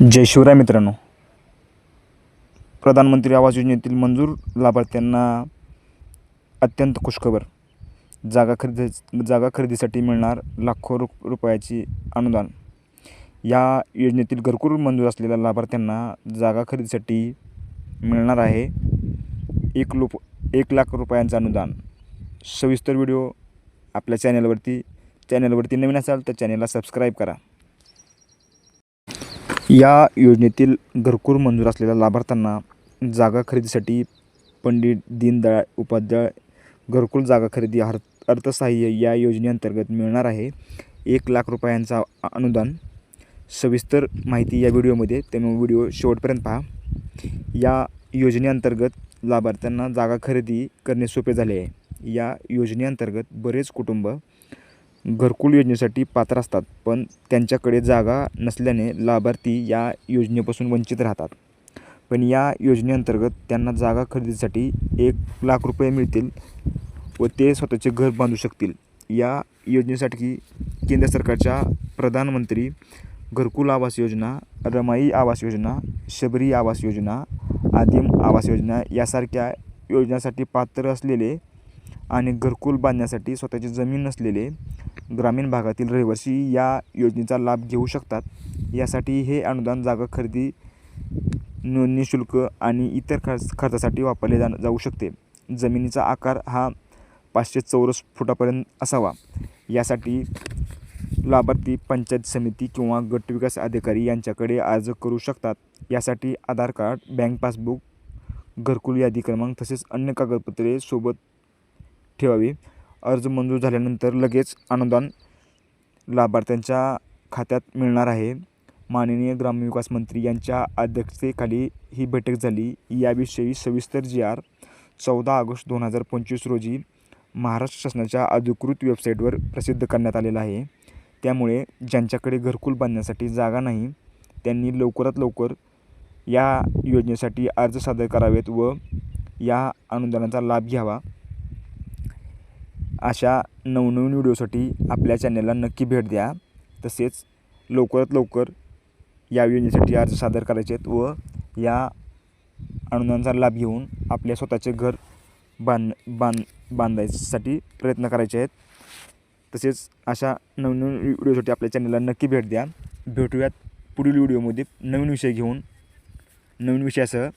जय शिवराय मित्रांनो. प्रधानमंत्री आवास योजनेतील मंजूर लाभार्थ्यांना अत्यंत खुशखबर. जागा खरेदी जागा खरेदीसाठी मिळणार लाखो रु रुपयाची अनुदान. या योजनेतील घरकुल मंजूर असलेल्या लाभार्थ्यांना जागा खरेदीसाठी मिळणार आहे एक लुप एक लाख रुपयांचं अनुदान. सविस्तर व्हिडिओ आपल्या चॅनलवरती चॅनलवरती नवीन असाल तर चॅनलला सबस्क्राईब करा. या योजनेतील घरकुल मंजूर असलेल्या लाभार्थ्यांना जागा खरेदीसाठी पंडित दीनदयाळ उपाध्याय घरकुल जागा खरेदी हर अर्थसहाय्य या योजनेअंतर्गत मिळणार आहे. एक लाख रुपयांचा अनुदान. सविस्तर माहिती या व्हिडिओमध्ये त्यामुळे व्हिडिओ शेवटपर्यंत पहा. या योजनेअंतर्गत लाभार्थ्यांना जागा खरेदी करणे सोपे झाले आहे. या योजनेअंतर्गत बरेच कुटुंब घरकुल योजनेसाठी पात्र असतात पण त्यांच्याकडे जागा नसल्याने लाभार्थी या योजनेपासून वंचित राहतात. पण या योजनेअंतर्गत त्यांना जागा खरेदीसाठी एक लाख रुपये मिळतील व ते स्वतःचे घर बांधू शकतील. या योजनेसाठी केंद्र सरकारच्या प्रधानमंत्री घरकुल आवास योजना रमाई आवास योजना शबरी आवास योजना आदिम आवास योजना यासारख्या योजनासाठी पात्र असलेले आणि घरकुल बांधण्यासाठी स्वतःची जमीन नसलेले ग्रामीण भागातील रहिवासी या योजनेचा लाभ घेऊ शकतात. यासाठी हे अनुदान जागा खरेदी नोंदणी शुल्क आणि इतर खर्च खर्चासाठी वापरले जा जाऊ शकते. जमिनीचा आकार हा पाचशे चौरस फुटापर्यंत असावा. यासाठी लाभार्थी पंचायत समिती किंवा गटविकास अधिकारी यांच्याकडे अर्ज करू शकतात. यासाठी आधार कार्ड बँक पासबुक घरकुल यादी क्रमांक तसेच अन्य कागदपत्रे सोबत ठेवावी. अर्ज मंजूर झाल्यानंतर लगेच अनुदान लाभार्थ्यांच्या खात्यात मिळणार आहे. माननीय ग्रामविकास मंत्री यांच्या अध्यक्षतेखाली ही बैठक झाली. याविषयी सविस्तर जी आर चौदा ऑगस्ट दोन हजार पंचवीस रोजी महाराष्ट्र शासनाच्या अधिकृत वेबसाईटवर प्रसिद्ध करण्यात आलेला आहे. त्यामुळे ज्यांच्याकडे घरकुल बांधण्यासाठी जागा नाही त्यांनी लवकरात लवकर या योजनेसाठी अर्ज सादर करावेत व या अनुदानाचा लाभ घ्यावा. अशा नवनवीन व्हिडिओसाठी आपल्या चॅनलला नक्की भेट द्या. तसेच लवकरात लवकर या योजनेसाठी अर्ज सादर करायचे आहेत व या अनुदानाचा लाभ घेऊन आपल्या स्वतःचे घर बांध बांध बांधायसाठी प्रयत्न करायचे आहेत. तसेच अशा नवनवीन व्हिडिओसाठी आपल्या चॅनलला नक्की भेट द्या. भेटूयात पुढील व्हिडिओमध्ये नवीन विषय घेऊन. नवीन विषयासह.